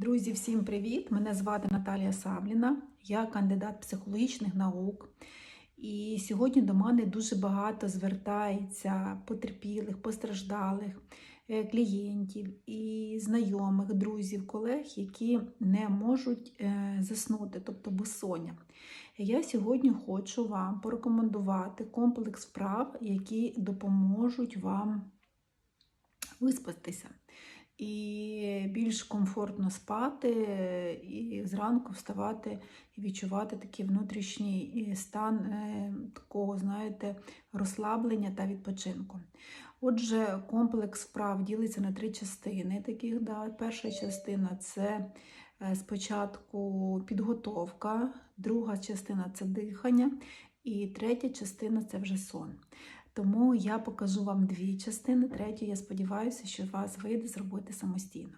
Друзі, всім привіт! Мене звати Наталія Сабліна, я кандидат психологічних наук. І сьогодні до мене дуже багато звертається потерпілих, постраждалих е, клієнтів і знайомих, друзів, колег, які не можуть е, заснути, тобто безсоння. Я сьогодні хочу вам порекомендувати комплекс вправ, які допоможуть вам виспатися і більш комфортно спати, і зранку вставати і відчувати такий внутрішній стан е, такого, знаєте, розслаблення та відпочинку. Отже, комплекс вправ ділиться на три частини. Таких, да. Перша частина це е, спочатку підготовка, друга частина це дихання, і третя частина це вже сон. Тому я покажу вам дві частини. Третю, я сподіваюся, що вас вийде зробити самостійно.